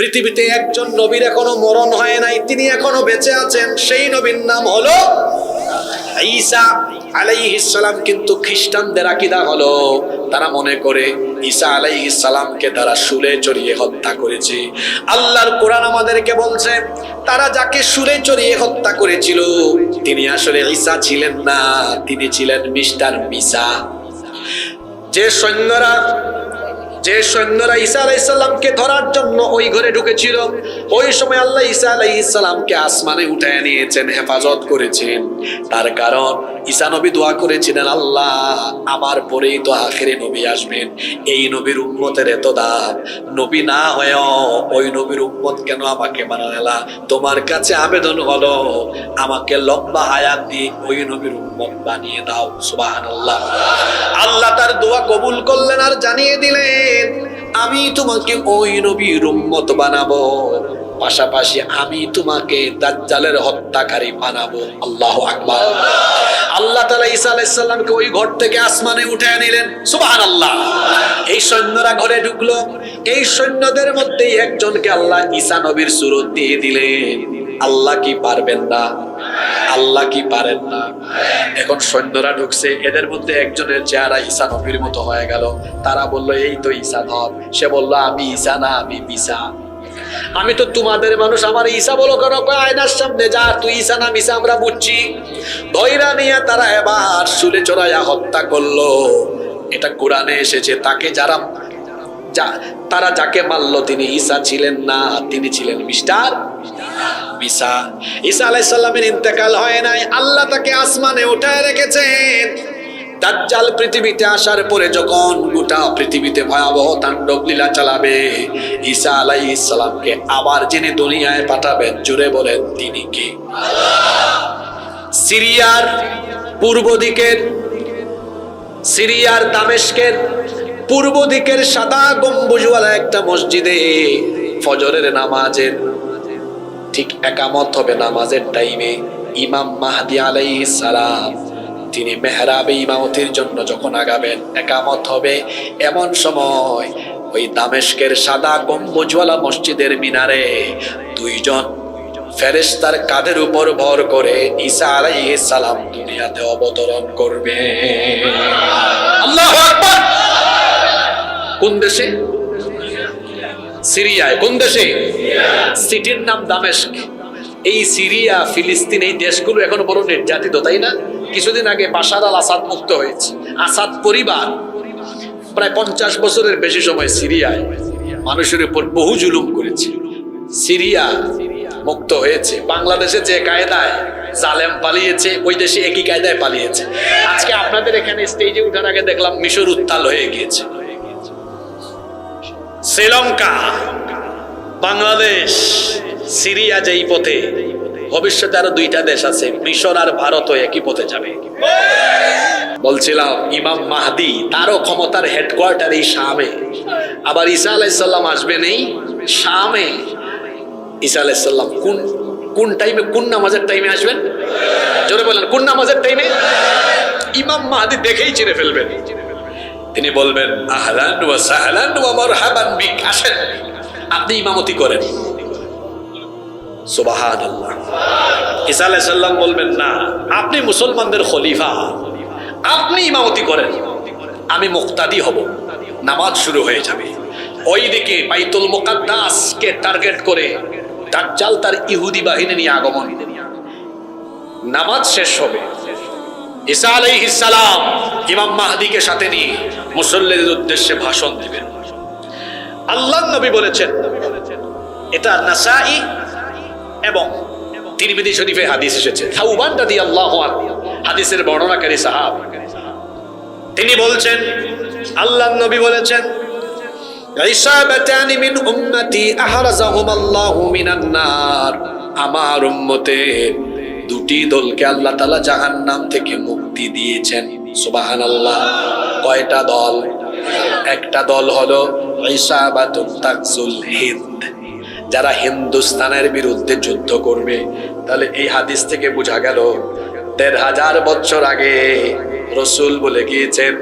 পৃথিবীতে একজন নবীর এখনও মরণ হয় নাই, তিনি এখনও বেঁচে আছেন, সেই নবীর নাম হলো ঈসা আলাইহিস সালাম, কিন্তু খ্রিস্টানদের আকীদা হলো তারা মনে করে ঈসা আলাইহিস সালামকে তারা শুলে চড়িয়ে হত্যা করেছে। আল্লাহর কোরআন আমাদেরকে বলছে, তারা যাকে শুলে চড়িয়ে হত্যা করেছিল, তিনি আসলে ঈসা ছিলেন না, তিনি ছিলেন মিস্টার মিসা। যে সৈন্যরা যে সৈন্যরা ঈসা আলাইসাল্লামকে ধরার জন্য ওই ঘরে ঢুকেছিল, ওই সময় আল্লাহ ঈসা আলাইসাল্লামকে আসমানে উঠায় নিয়েছেন, হেফাজত করেছেন। তার কারণ, ঈসা নবী দোয়া করেছিলেন, আল্লাহ, আমার পরেই তো আখেরে নবী আসবেন। এই নবীর উম্মতের এত দাম নবী না হয়েও ওই নবীর উম্মত কেন আমাকে বানালা তোমার কাছে আবেদন হলো, আমাকে লম্বা হায়াত দিয়ে ওই নবীর উম্মত বানিয়ে দাও। সুবাহ সুবহানাল্লাহ। আল্লাহ তার দোয়া কবুল করলেন আর জানিয়ে দিলেন আমি তোমাকে ওই নবীর উম্মত বানাবো। পাশাপাশি আমি তোমাকে দাজ্জালের হত্যাকারী বানাবো। আল্লাহ আকবার। আল্লাহ তাআলা ঈসা আলাইহিস সালামকে ওই ঘর থেকে আসমানে উঠে নিলেন। সুবহানাল্লাহ। এই সৈন্যরা ঘরে ঢুকলো। এই সৈন্যদের মধ্যেই একজনকে আল্লাহ ঈসা নবীর সুরত দিয়ে দিলেন। আল্লাহ কি পারবেন না? আল্লাহ কি পারেন না? এখন সৈন্যরা ঢুকছে, এদের মধ্যে একজনের চেহারা ঈসা নবীর মতো হয়ে গেল। তারা বলল, এই তো ঈসা নব সে বলল, আমি ঈসা না, আমি মিসা। আমি তো তোমাদের মানুষ, আমার ঈসা বলো কেন? আয়নার সামনে যা, তুই ঈসা না, মিসা, আমরা বুঝছি। ধৈরা নিয়ে তারা এবার শুলে চড়াইয়া হত্যা করল। এটা কোরআনে এসেছে, তাকে যারা তারা যাকে মারলো তিনি ঈসা ছিলেন না, তিনি ছিলেন মিস্টার মিসা। ঈসা আলাইসাল্লামের ইন্তেকাল হয় নাই, আল্লাহ তাকে আসমানে উঠায় রেখেছেন। দাজ্জাল পৃথিবীতে আসার পরে যখন গোটা পৃথিবীতে ভয়াবহ তাণ্ডব লীলা চালাবে, ঈসা আলাইহিস সালামকে আবার যিনি দুনিয়ায় পাঠাবেন জুড়ে বলেন তিনি কে? সিরিয়ার পূর্ব দিকের, সিরিয়ার দামেস্কের পূর্ব দিকের সাদা গম্বুজওয়ালা একটা মসজিদে ফজরের নামাজের ঠিক একামত হবে নামাজের টাইমে ইমাম মাহদি আলাইহিস সালাম, তিনি মেহরাবে ইমামতির জন্য যখন আগাবেন, একামত হবে এমন সময় ওই দামেস্কের সাদা গম্বুজওয়ালা মসজিদের মিনারে দুইজন ফেরেশতার কাঁধের উপর ভর করে ঈসা আলাইহিস সালাম দুনিয়াতে অবতরণ করবে। আল্লাহু আকবার! কোন দেশে? সিরিয়ায়। কোন দেশে? সিটির নাম দামেস্ক। এই সিরিয়া, ফিলিস্তিন এই দেশগুলো এখনও বড় নির্যাতিত, তাই না? কিছুদিন আগে বাশার আল আসাদ মুক্ত হয়েছে। আসাদ পরিবার প্রায় পঞ্চাশ বছরের বেশি সময় সিরিয়ায় মানুষের উপর বহু জুলুম করেছে। সিরিয়া মুক্ত হয়েছে। বাংলাদেশে যে কায়দায় জালেম পালিয়েছে, ওই দেশে একই কায়দায় পালিয়েছে। আজকে আপনাদের এখানে স্টেজে উঠার আগে দেখলাম মিশর উত্তাল হয়ে গিয়েছে। শ্রীলঙ্কা, বাংলাদেশ, সিরিয়া যেই পথে, ভবিষ্যতে আরও দুইটা দেশ আছে মিশর আর ভারতও একই পথে যাবে। বলছিলাম, ইমাম মাহদি তারও ক্ষমতার হেডকোয়ার্টার এই শামে। আবার ঈসা আলাইসাল্লাম আসবেন এই শামে। ঈসা আলাইসাল্লাম কোন কোন টাইমে কোন নামাজের টাইমে আসবেন? জোরে বলেন, কোন নামাজের টাইমে ইমাম মাহদি দেখেই চিনে ফেলবেন। তিনি বলবেন, আহলান ওয়া সাহলান ওয়া মারহাবান বিক আসেন আপনি ইমামতি করেন। সুবহানাল্লাহ। ঈসা আলাইহিস সালাম বলবেন, না, আপনি মুসলমানদের খলিফা। আপনি ইমামতি করেন। আমি মুক্তাদি হব। নামাজ শুরু হয়ে যাবে। ওইদিকে বাইতুল মুকাদ্দাসকে টার্গেট করে দাজ্জাল তার ইহুদি বাহিনী নিয়ে আগমন। নামাজ শেষ হবে। ঈসা আলাইহিস সালাম ইমাম মাহদিকে সাথে নিয়ে মুসল্লিদের উদ্দেশ্যে ভাষণ দিবেন। আল্লাহ নবী বলেছেন, এটা নাসাই এবং তিরমিজি শরীফে হাদিস এসেছে থাউবান রাদিয়াল্লাহু আনহু, হাদিসের বর্ণনাকারী সাহাব। তিনি বলছেন আল্লাহ নবী বলেছেন, ইসাবাতানি মিন উম্মতি আহরাজাহুমাল্লাহু মিনান নার আমার উম্মতের দুটি দলকে আল্লাহ তালা জাহান নাম থেকে মুক্তি দিয়েছেন। সুবাহান আল্লাহ কয়টা দল? একটা দল হলো হিন্দ। যারা হিন্দুস্তানের বিরুদ্ধে যুদ্ধ করবে। তাহলে এই হাদিস থেকে বোঝা গেল, দেড় হাজার বছর আগে রসুল বলে গিয়েছেন,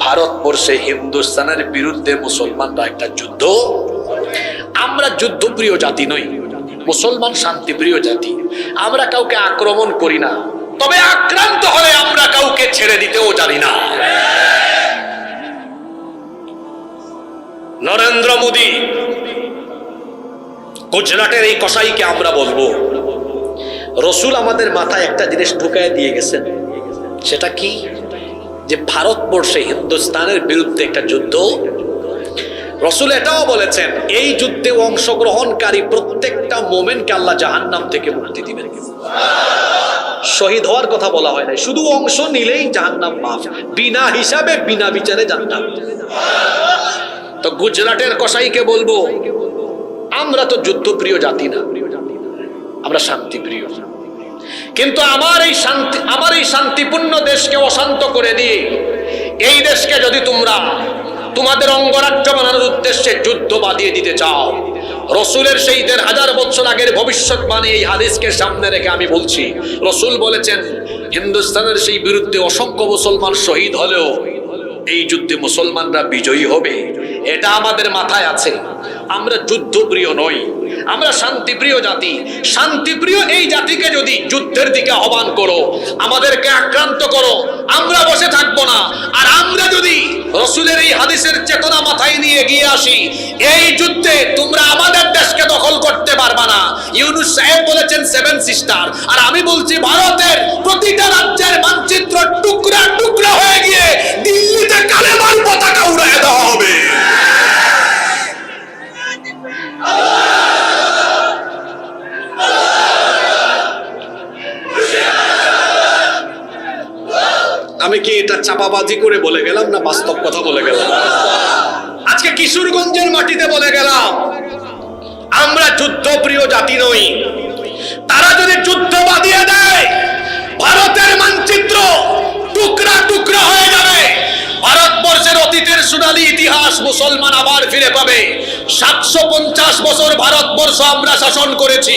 ভারতবর্ষে হিন্দুস্তানের বিরুদ্ধে মুসলমানরা একটা যুদ্ধ। আমরা যুদ্ধপ্রিয় জাতি নই। মুসলমান শান্তিপ্রিয় জাতি, আমরা কাউকে আক্রমণ করি না। তবে আক্রান্ত হলে আমরা কাউকে ছেড়ে দিতেও জানি না। নরেন্দ্র মোদী, গুজরাটের এই কসাইকে আমরা বলব। রসুল আমাদের মাথায় একটা জিনিস ঢুকায় দিয়ে গেছেন। সেটা কি? যে ভারতবর্ষে হিন্দুস্তানের বিরুদ্ধে একটা যুদ্ধ রসুল এটাও বলেছেন, এই যুদ্ধে অংশগ্রহণকারী প্রত্যেকটা মোমেন্টকে আল্লাহ জাহান্নাম থেকে মুক্তি দিবেন। শহীদ হওয়ার কথা বলা হয় না শুধু অংশ নিলেই জাহান্নাম মাফ, বিনা হিসাবে, বিনা বিচারে জান্নাত। তো গুজরাটের কসাইকে বলব, আমরা তো যুদ্ধপ্রিয় জাতি না, আমরা শান্তিপ্রিয়। কিন্তু আমার এই শান্তি, আমার এই শান্তিপূর্ণ দেশকে অশান্ত করে দিয়ে, এই দেশকে যদি তোমরা তোমাদের অঙ্গরাজ্য বানানোর উদ্দেশ্যে যুদ্ধ বাঁধিয়ে দিতে চাও। রসুলের সেই দেড় হাজার বছর আগের ভবিষ্যৎ মানে এই হাদিসকে সামনে রেখে আমি বলছি। রসুল বলেছেন, হিন্দুস্তানের সেই বিরুদ্ধে অসংখ্য মুসলমান শহীদ হলেও এই যুদ্ধে মুসলমানরা বিজয়ী হবে, এটা আমাদের মাথায় আছে। আমরা যুদ্ধপ্রিয় নই, আমরা শান্তিপ্রিয় জাতি। শান্তিপ্রিয় এই জাতিকে যদি যুদ্ধের দিকে আহ্বান করো, আমাদেরকে আক্রান্ত করো, আমরা বসে থাকব না। আর আমরা যদি রসুলের এই হাদিসের চেতনা মাথায় নিয়ে গিয়ে আসি, এই যুদ্ধে তোমরা আমাদের দেশকে দখল করতে পারবা না। ইউনুস সাহেব বলেছেন সেভেন সিস্টার আর আমি বলছি, ভারতের প্রতিটা রাজ্যের মানচিত্র চাপাবাজি করে বলে গেলাম না বাস্তব কথা বলে গেলাম? আজকে কিশোরগঞ্জের মাটিতে বলে গেলাম, আমরা যুদ্ধপ্রিয় জাতি নই। তারা যদি যুদ্ধ বাদিয়ে দেয়, ভারতের মানচিত্র টুকরা টুকরা হয়ে যাবে। ভারতবর্ষের অতীতের সোনালী ইতিহাস মুসলমান আবার ফিরে পাবে। সাতশো পঞ্চাশ বছর ভারতবর্ষ আমরা শাসন করেছি।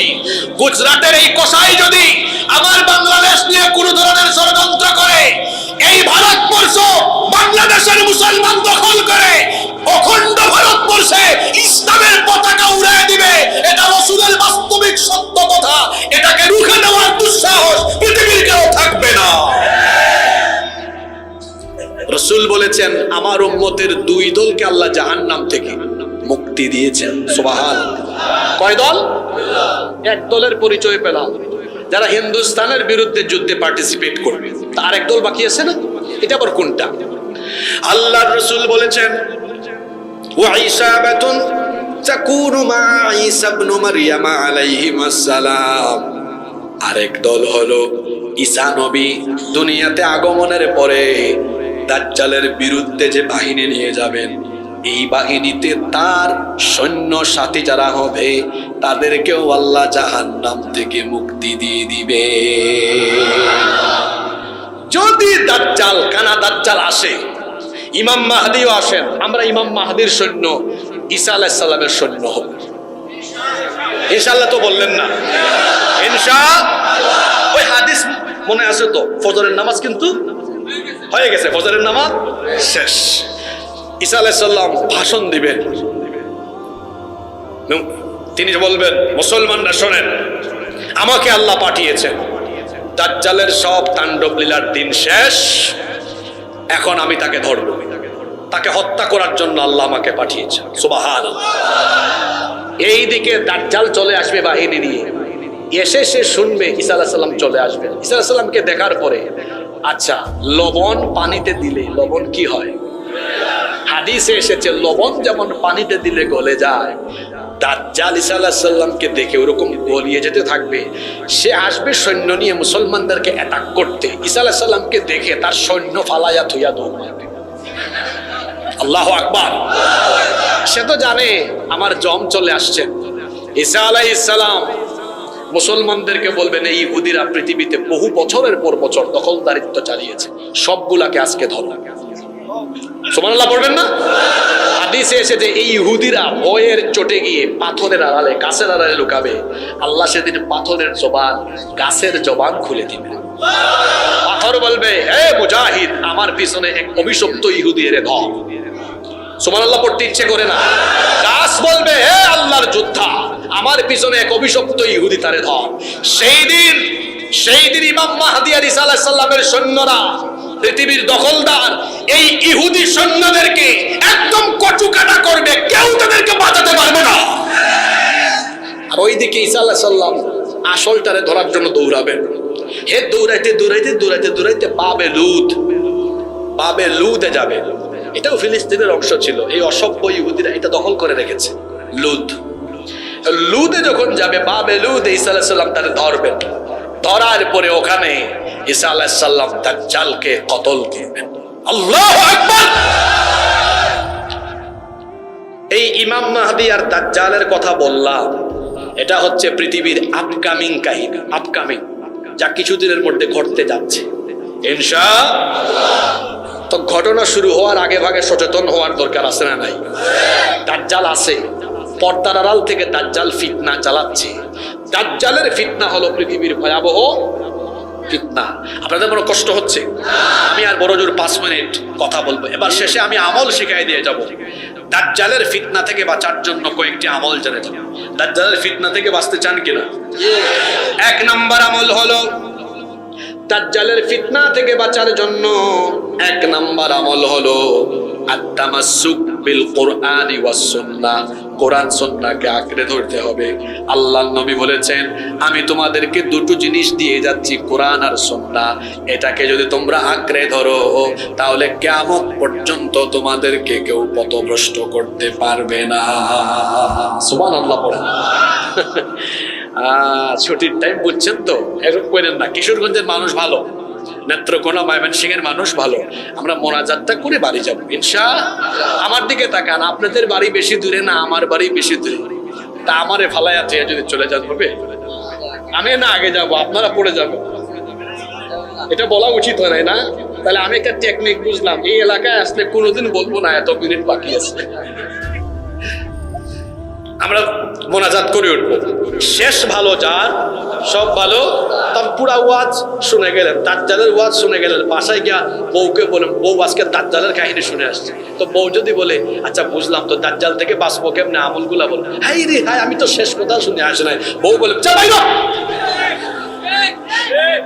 গুজরাটের এই কষাই যদি আমার বাংলাদেশ নিয়ে কোনো ধরনের ষড়যন্ত্র করে এই ভারতবর্ষ বাংলাদেশের মুসলমান দখল করে, অখণ্ড ভারতবর্ষে ইসলামের পতাকা উড়ায় দিবে। এটা রসুলের বাস্তবিক সত্য কথা। এটাকে রুখে দেওয়ার দুঃসাহস পৃথিবীর কেউ থাকবে না। রসুল বলেছেন, আমার উম্মতের দুই দলকে আল্লাহ জাহান্নাম থেকে মুক্তি দিয়েছেন। সুবাহান। কয় দল? এক দলের পরিচয় পেলাম। যারা হিন্দুস্তানের বিরুদ্ধে যুদ্ধে পার্টিসিপেট করবে। তার এক দল বাকি আছে না? এটা আবার কোনটা? আল্লাহর রসুল বলেছেন ওয়াইসাবাতুন তাকুনু মা ঈসা ইবনে মারইয়াম আলাইহিমাস সালাম আরেক দল হলো, ঈসা নবী দুনিয়াতে আগমনের পরে দাজ্জালের বিরুদ্ধে যে বাহিনী নিয়ে যাবেন, এই বাহিনীতে তার সৈন্য সাথী যারা হবে, তাদেরকেও আল্লাহ জাহান্নাম থেকে মুক্তি দিয়ে দিবে। যদি দাজ্জাল, কানা দাজ্জাল আসে, ইমাম মাহাদিও আসেন, আমরা ইমাম মাহাদির সৈন্য, ঈসা আলাইহিস সালামের সৈন্য হব। ইনশাআল্লাহ তো বললেন না। ইনশা, ওই হাদিস মনে আছে তো, ফজরের নামাজ কিন্তু হয়ে গেছে, ফজরের নামাজ শেষ। ঈসা আলাইহিস সালাম ভাষণ দিবেন। তিনি বলবেন, মুসলমানরা শোনেন, আমাকে আল্লাহ পাঠিয়েছেন। দাজ্জালের সব তাণ্ডব লীলার দিন শেষ। এখন আমি তাকে ধরব। তাকে হত্যা করার জন্য আল্লাহ আমাকে পাঠিয়েছে সুবাহান এই দিকে দাজ্জাল চলে আসবে বাহিনী নিয়ে। এসে সে শুনবে ঈসা আলাহ সাল্লাম চলে আসবে। সাল্লামকে দেখার পরে আচ্ছা লবণ পানিতে দিলে লবণ কি হয়? হাদিসে এসেছে, লবণ যেমন পানিতে দিলে গলে যায় দাজ্জাল ঈসা আলাহসাল্লামকে দেখে ওরকম গলিয়ে যেতে থাকবে। সে আসবে সৈন্য নিয়ে মুসলমানদেরকে অ্যাটাক করতে। ঈসা আলাহসাল্লামকে দেখে তার সৈন্য ফালাইয়া থুইয়া দৌড় আল্লাহ আকবার। সে তো জানে আমার জম চলে আসছেন ঈসা আলাই ইসালাম মুসলমানদেরকে বলবেন এই ইহুদিরা পৃথিবীতে বহু বছরের পর বছর দখলদারিত্ব চালিয়েছে। সবগুলাকে আজকে ধর। সুমানাল্লাহ পড়বেন না? হাদিসে এসেছে, এই ইহুদিরা ভয়ের চটে গিয়ে পাথরের আড়ালে, গাছের আড়ালে লুকাবে। আল্লাহ সেদিন পাথরের জবান, গাছের জবান খুলে দিবে। পাথর বলবে হে মুজাহিদ, আমার পিছনে এক অভিশপ্ত ইহুদি এর ধর সুমান আল্লাহ পড়তে ইচ্ছে করে না? গাছ বলবে হে আল্লাহর যোদ্ধা, আমার পিছনে এক অভিশপ্ত ইহুদি তারে ধর সেই দিন সেই দিন ইমাম মাহাদি আলী সাল্লাহ সৈন্যরা, পৃথিবীর দখলদার, এই ইহুদি সৈন্যদেরকে আর ওইদিকে ঈসা আল্লাহ সাল্লাম আসলটারে ধরার জন্য দৌড়াবেন হে দৌড়াইতে দৌড়াইতে দৌড়াইতে দৌড়াইতে পাবে লুদ পাবে লুদে যাবে। এটাও ফিলিস্তিনের অংশ ছিল। এই অসভ্য ইহুদিরা এটা দখল করে রেখেছে। লুদ লুদে যখন যাবে বাবে লুদ ঈসা আলাইহিস সাল্লাম তারে ধরবেন ধরার পরে ওখানে ঈসা আলাইহিস সাল্লাম দাজ্জালকে কতল করবেন আল্লাহু এই ইমাম মাহদি আর দাজ্জালের কথা বললাম। এটা হচ্ছে পৃথিবীর আপকামিং কাহিনী আপকামিং যা কিছুদিনের মধ্যে ঘটতে যাচ্ছে। ইনশা তো ঘটনা শুরু হওয়ার আগে ভাগে সচেতন হওয়ার দরকার আছে না নাই? দাজ্জাল আছে। পর্দার আড়াল থেকে দাজ্জাল ফিতনা চালাচ্ছে। দাজ্জালের ফিতনা হলো পৃথিবীর ভয়াবহ ফিতনা আপনাদের বড় কষ্ট হচ্ছে। আমি আর বড় জোর পাঁচ মিনিট কথা বলব। এবার শেষে আমি আমল শিখাই দিয়ে যাব। দাজ্জালের ফিতনা থেকে বাঁচার জন্য কয়েকটি আমল জেনে দাজ্জালের ফিতনা থেকে বাঁচতে চান কিনা? এক নম্বর আমল হলো, দাজ্জালের ফিতনা থেকে বাঁচার জন্য এক নাম্বার আমল হলো আত্তামাসুক বিল কোরআনি ওয়াস সুন্নাহ কোরআন সুন্নাহকে আঁকড়ে ধরতে হবে। আল্লাহ নবী বলেছেন আমি তোমাদেরকে দুটো জিনিস দিয়ে যাচ্ছি কোরআন আর সুন্নাহ এটাকে যদি তোমরা আঁকড়ে ধরো তাহলে কিয়ামত পর্যন্ত তোমাদেরকে কেউ পথভ্রষ্ট করতে পারবে না। সুবহানাল্লাহ পড়েন আহ, ছুটির টাইম বুঝছেন তো? এরকম করেন না। কিশোরগঞ্জের মানুষ ভালো। নেত্রকোনা ময়মনসিং এর মানুষ ভালো। আমরা মোনাজাতটা করে বাড়ি যাব। ইনশা, আমার দিকে তাকান। আপনাদের বাড়ি বেশি দূরে না, আমার বাড়ি বেশি দূরে। তা আমারে ফালাইয়া থেকে যদি চলে যান, হবে? আমি না, আগে যাব। আপনারা পড়ে যাবেন এটা বলা উচিত হয় না? তাহলে আমি একটা টেকনিক বুঝলাম। এই এলাকায় আসলে কোনোদিন বলব না, এত মিনিট বাকি আছে। আমরা মোনাজাত করে উঠবো। শেষ ভালো যার, সব ভালো তার পুরা ওয়াজ শুনে গেলেন, দাজ্জালের ওয়াজ শুনে গেলেন। বাসায় গিয়া বউকে বলেন বউ, আজকে দাজ্জালের কাহিনী শুনে আসছে। তো বউ যদি বলে আচ্ছা বুঝলাম তো দাজ্জাল থেকে বাঁচবো কেমনে? আমলগুলা বল। হাই রে, হাই, আমি তো শেষ কথা শুনে আসে নাই। বউ বলে, যা বাইর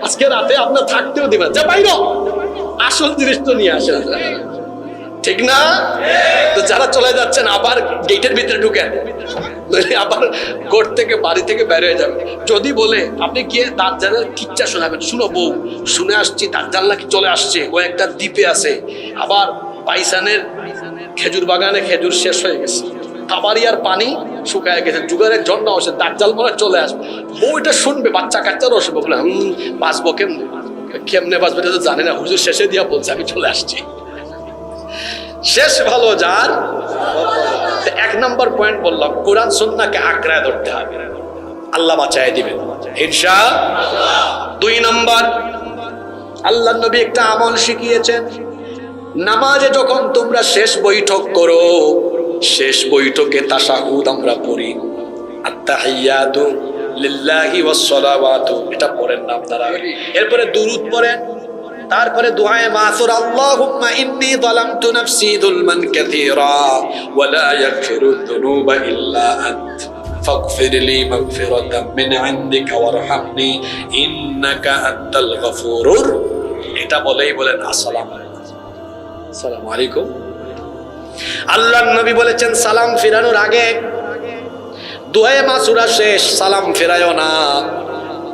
আজকে রাতে আপনার থাকতেও দিবেন যা বাইর আসল জিনিস তো নিয়ে আসেন ঠিক না? তো যারা চলে যাচ্ছেন, আবার গেটের ভিতরে ঢুকেন আবার কোর্ট থেকে বাড়ি থেকে বের হয়ে যাবে। যদি বলে, আপনি গিয়ে দাজ্জালের কিচ্ছা শোনাবেন। শুনো বউ, শুনে আসছি, দাজ্জাল নাকি চলে আসছে। ও একটা দ্বীপে আছে। আবার পাইসানের খেজুর বাগানে খেজুর শেষ হয়ে গেছে। কাবারিয়ার পানি শুকায় গেছে। যুগারের ঝর্ণা আসে দাজ্জাল মনে চলে আসবে। বউ এটা শুনবে, বাচ্চা কাচ্চারও আসবে বলে, হম, বাঁচবো কেমনে? কেমনে বাঁচবে তো জানি না। হুজুর শেষে দিয়া বলছে, আমি চলে আসছি। শেষ ভালো যার? এক নম্বর পয়েন্ট বললাম, কোরআন সুন্নাহকে আঁকড়ায় ধরতে হবে। আল্লাহ বাঁচায় দিবেন ইনশা দুই নম্বর, আল্লাহ নবী একটা আমল শিখিয়েছেন। নামাজে যখন তোমরা শেষ বৈঠক করো, শেষ বৈঠকে তাসাহুদ আমরা পড়ি আত্তাহিয়াতু লিল্লাহি ওয়াস এটা পড়েন না আপনারা। এরপরে দুরুদ পড়েন। তারপরে দোয়ায়ে মাসুর আল্লাহুম্মা ইন্নী যালামতু নাফসি যুলমান কাসীরা ওয়া লা যুনুবা ইল্লা আনত। এটা বলেই বলেন, আসসালামু আসসালামু আলাইকুম। আল্লাহর নবী বলেছেন, সালাম ফিরানোর আগে দোয়ায়ে মাসুরা শেষ, সালাম ফেরায়ও না।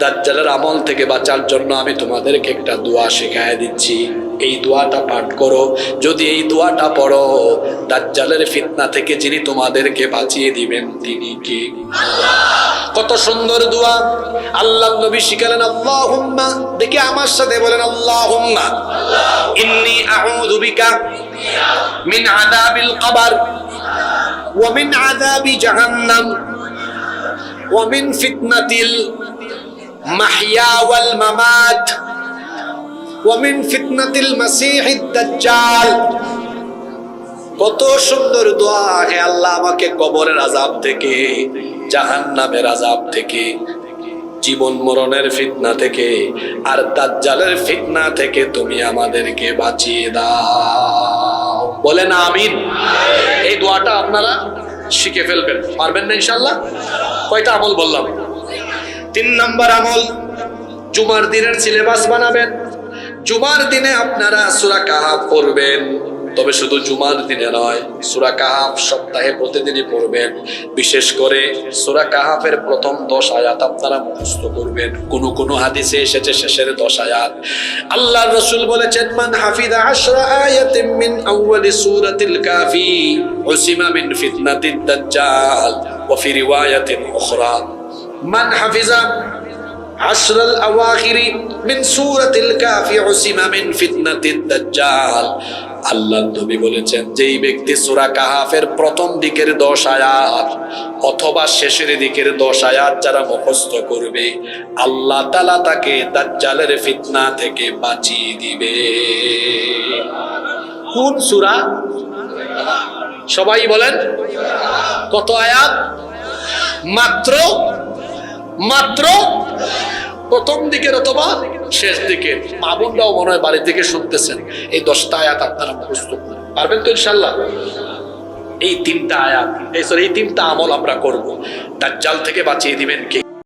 দাজ্জালের আমল থেকে বাঁচার জন্য আমি তোমাদেরকে একটা দোয়া শেখায় দিচ্ছি। এই দোয়াটা পাঠ করো। যদি এই দোয়াটা পড়ো, দাজ্জালের ফিতনা থেকে যিনি তোমাদেরকে বাঁচিয়ে দিবেন, তিনি কি? কত সুন্দর দোয়া। আল্লাহ নবী শিখালেন, আল্লাহুম্মা দেখে আমার সাথে বলেন, আল্লাহুম্মা ইন্নী আউযু বিকা মিন আযাবিল কবর ওয়া মিন আযাবি জাহান্নাম ওয়া মিন ফিতনাতিল মাহইয়া ওয়াল মামাত। ওয়া মিন ফিতনাতিল মাসীহিদ দাজ্জাল। কত সুন্দর দোয়া হে আল্লাহ আমাকে কবরের আজাব থেকে, জাহান্নামের আজাব থেকে, জীবন মরণের ফিতনা থেকে, আর দাজ্জালের ফিতনা থেকে তুমি আমাদেরকে বাঁচিয়ে দাও। বলেন আমিন। এই দোয়াটা আপনারা শিখে ফেলবেন। পারবেন না ইনশাল্লাহ কয়টা আমল বললাম? তিন নম্বর আমল, জুমার দিনের সিলেবাস বানাবেন। জুমার দিনে আপনারা সুরা কাহাব পড়বেন। তবে শুধু জুমার দিনে নয়, সুরা কাহাব সপ্তাহে প্রতিদিনই পড়বেন। বিশেষ করে সুরা কাহাফের প্রথম দশ আয়াত আপনারা মুখস্থ করবেন। কোন কোন হাদিসে এসেছে শেষের দশ আয়াত। আল্লাহ রসুল বলেছেন, মান হাফিদা আশরা আয়াতিন মিন আউয়ালি সূরাতিল কাফি, উসিমা মিন ফিতনাতিদ দাজ্জাল, ওয়া ফি রিওয়ায়াতিন উখরা। মান হাফিজা عشر الأواخر من سورة الكافي عصم من فتنة الدجال আল্লাহ নবী বলেছেন যেই ব্যক্তি সূরা কাহাফের প্রথম দিকের দশ আয়াত অথবা শেষের দিকের দশ আয়াত যারা মুখস্থ করবে আল্লাহ তাআলা তাকে দাজ্জালের ফিতনা থেকে বাঁচিয়ে দিবে কোন সূরা সবাই বলেন কত আয়াত মাত্র মাত্র প্রথম দিকের অথবা শেষ দিকের। মা বোনরাও মনে হয় বাড়ির থেকে শুনতেছেন। এই দশটা আয়াত আপনারা মুখস্থ। পারবেন তো ইনশাল্লাহ এই তিনটা আয়াত, এই এই তিনটা আমল আমরা করব। দাজ্জাল থেকে বাঁচিয়ে দিবেন কে?